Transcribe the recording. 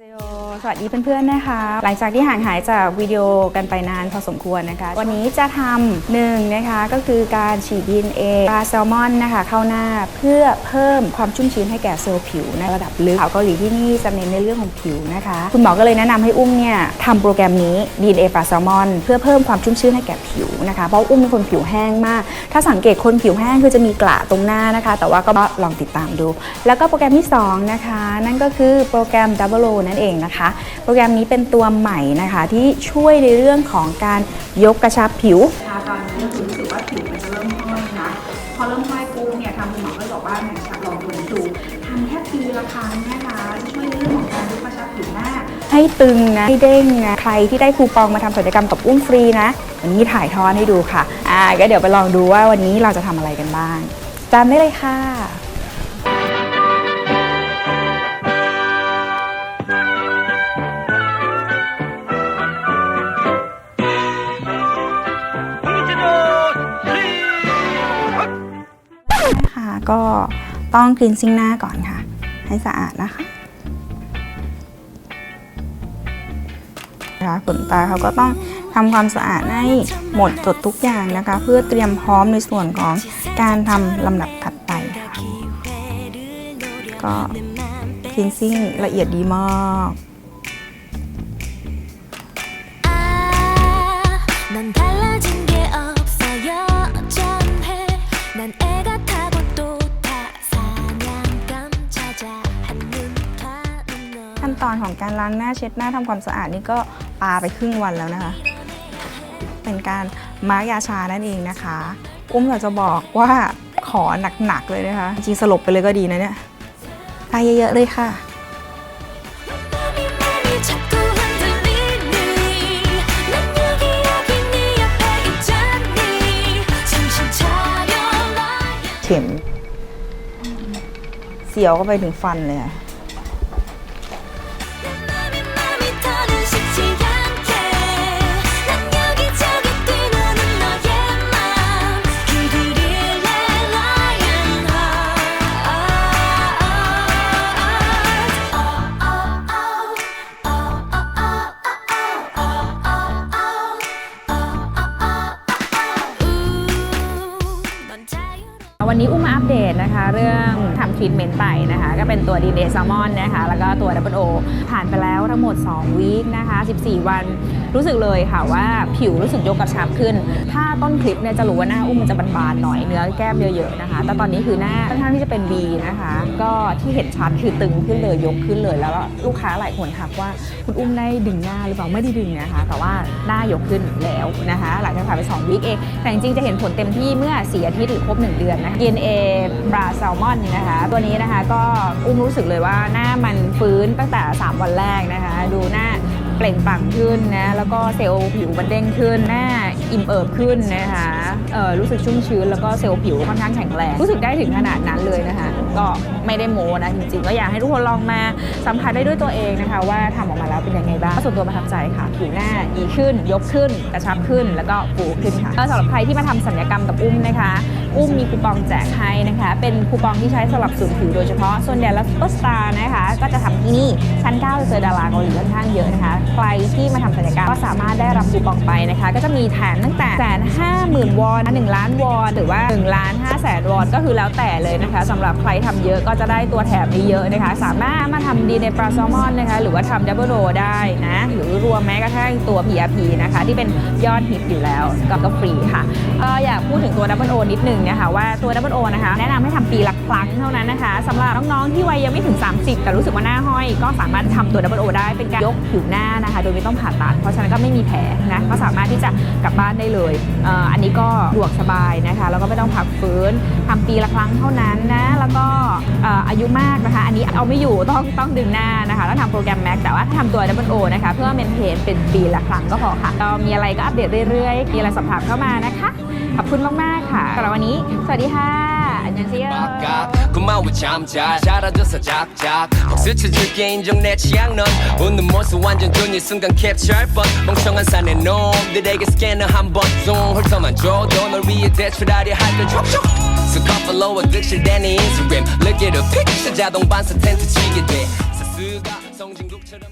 เซโย สวัสดีเพื่อนๆนะคะ หลังจากที่ห่างหายจากวิดีโอกันไปนานพอสมควรนะคะ วันนี้จะทำหนึ่งนะคะก็คือการฉีด DNA ปลาแซลมอนนะคะเข้าหน้าเพื่อเพิ่มความชุ่มชื้นให้แก่เซลล์ผิวในระดับลึกขาวเกาหลีที่นี่จะเน้นในเรื่องของผิวนะคะ คุณหมอก็เลยแนะนำให้อุ้มเนี่ยทำโปรแกรมนี้ DNA ปลาแซลมอนเพื่อเพิ่มความชุ่มชื้นให้แก่ผิวนะคะเพราะอุ้มเป็นคนผิวแห้งมาก ถ้าสังเกตคนผิวแห้งคือจะมีกระตรงหน้านะคะ แต่ว่าก็ลองติดตามดู แล้วก็โปรแกรมที่2นะคะนั่นก็คือโปรแกรม Double O นั่นเองนะคะโปรแกรมนี้เป็นตัวใหม่นะคะที่ช่วยในเรื่องของการยกกระชับผิว ตอนนี้รู้สึกว่าผิวมันจะเริ่มห้อยนะ พอเริ่มห้อยปุ๊บเนี่ยทางคุณหมอก็บอกว่าเนี่ยชักลองตัวนี้ดูทำแค่ปีละครั้งนะคะช่วยในเรื่องของการยกกระชับผิวหน้าให้ตึงนะให้เด้งนะใครที่ได้คูปองมาทำศัลยกรรมกับอุ้มฟรีนะ วันนี้ถ่ายทอดให้ดูค่ะ อ่าก็เดี๋ยวไปลองดูว่าวันนี้เราจะทำอะไรกันบ้างตามได้เลยค่ะ ก็ต้องคลีนซิ่งหน้าก่อนค่ะ ให้สะอาดนะคะนะคะขนตาเขาก็ต้องทำความสะอาดให้หมดจดทุกอย่างนะคะ เพื่อเตรียมพร้อมในส่วนของการทำลำดับถัดไปค่ะก็คลีนซิ่งละเอียดดีมาก 아, 난 달라진 ขั้นตอนของการล้างหน้าเช็ดหน้าทำความสะอาดนี่ก็ปาไปครึ่งวันแล้วนะคะ เป็นการมาร์กยาชานั่นเองนะคะ อุ้มอยากจะบอกว่าขอหนักๆเลยนะคะ จริงสลบไปเลยก็ดีนะเนี่ยทาเยอะๆเลยค่ะเข็มเสียวก็ไปถึงฟันเลยอะ heart วั เดนะคะ เรื่องทำทรีทเมนต์ไปนะคะ ก็เป็นตัวดีเดซามอนนะคะ แล้วก็ตัวดับเบิลโอผ่านไปแล้วทั้งหมด 2 วีคนะคะ 14 วันรู้สึกเลยค่ะว่าผิวรู้สึกยกกระชับขึ้น ถ้าต้นคลิปเนี่ยจะรู้ว่าหน้าอุ้มมันจะบานๆหน่อยเนื้อแก้มเยอะๆนะคะ แต่ตอนนี้คือหน้าค่อนข้างที่จะเป็น V นะคะ ก็ที่เห็นชัดคือตึงขึ้นเลยยกขึ้นเลย แล้วลูกค้าหลายคนทักว่าคุณอุ้มได้ดึงหน้าหรือเปล่าไม่ได้ดึงนะคะ แต่ว่าหน้ายกขึ้นแล้วนะคะ หลังจากผ่านไป2วีคเองแต่จริงๆจะเห็นผลเต็มที่เมื่อ4อาทิตย์หรือครบ 1 เดือนนะ DNA ปลาแซลมอนนะคะ ตัวนี้นะคะก็อุ้มรู้สึกเลยว่าหน้ามันฟื้นตั้งแต่ 3 วันแรกนะคะ ดูหน้า เปล่งปลั่งขึ้นนะแล้วก็เซลล์ผิวมันเด้งขึ้นหน้าอิ่มเอิบขึ้นนะคะเอ่อรู้สึกชุ่มชื้นแล้วก็เซลล์ผิวค่อนข้างแข็งแรงรู้สึกได้ถึงขนาดนั้นเลยนะคะ ก็ไม่ได้โม้นะจริงๆก็อยากให้ทุกคนลองมาสัมผัสได้ด้วยตัวเองนะคะ ว่าทำออกมาแล้วเป็นยังไงบ้างส่วนตัวประทับใจค่ะ ผิวหน้าดีขึ้น ยกขึ้น กระชับขึ้นแล้วก็ฟูขึ้นค่ะสำหรับใครที่มาทำสัญญกรรมกับอุ้มนะคะ อุ้มมีคูปองแจกให้นะคะ เป็นคูปองที่ใช้สำหรับศูนผิวโดยเฉพาะส่วนใหญ่แล้วซุปเปอร์สตาร์นะคะก็จะทำที่นี่ชั้น9จะเจอดาราเกาหลีค่อนข้างเยอะนะคะใครที่มาทำสัญญกรรมก็สามารถได้รับคูปองไปนะคะ ก็จะมีแถมตั้งแต่แสนห้าหมื่นวอนหนึ่งล้านวอนหรือว่า1ล้านห้าแสนวอนก็คือแล้วแต่เลยนะคะสำหรับใครทำเยอะก็จะได้ตัวแถมนี้เยอะนะคะ สามารถมาทำดีในปลาแซลมอนนะคะ หรือว่าทำดับเบิลโดได้นะหรือรวมแม้กระทั่งตัว PRP นะคะ ที่เป็นยอดฮิตอยู่แล้วก็ก็ฟรีค่ะก็อยากพูดถึงตัวดับเบิลโอนิดนึงนะคะว่าตัวดับเบิลโอนะคะแนะนำให้ทำปีละครั้งเท่านั้นนะคะสำหรับน้องๆที่วัยยังไม่ถึง 30 แต่รู้สึกว่าหน้าห้อย ก็สามารถทำตัวดับเบิลโอได้เป็นการยกผิวหน้านะคะ โดยไม่ต้องผ่าตัด เพราะฉะนั้นก็ไม่มีแผลนะก็สามารถที่จะกลับบ้านได้เลยเอ,อ,อันนี้ก็สะดวกสบายนะคะแล้วก็ไม่ต้องพักฟื้นทำปีละครั้งเท่านั้นนะแล้วก็เอ่อายุมากนะคะ อันนี้เอาไม่อยู่ต้องต้องดึงหน้านะคะแล้วทำโปรแกรมแม็กแต่ว่าถ้าทำตัวดับเบิลโอนะคะเพื่อเมนเทนเป็นปีละครั้งก็พอค่ะก็มีอะไรก็อัปเดตเรื่อยๆมีอะไรสอบถามเข้ามานะคะขอบคุณมากๆค่ะสำหรับวันนี้ สวัสดีค่ะ 안녕하세요. 고마워 잠잘. 잘라줘서 작작. 스쳐줄게 인정 내 취향 넌. 웃는 모습 완전 좋니 순간 캡처할 뻔. 멍청한 사내 놈들에게 스캐너 한번. 쏨 훑어만 줘도 널 위해 대출하려 할걸 촉촉. 수컷 팔로워 득실대는 인스그램. Look at the picture 자동 반사 텐트 치게 돼. 사스가 성진국처럼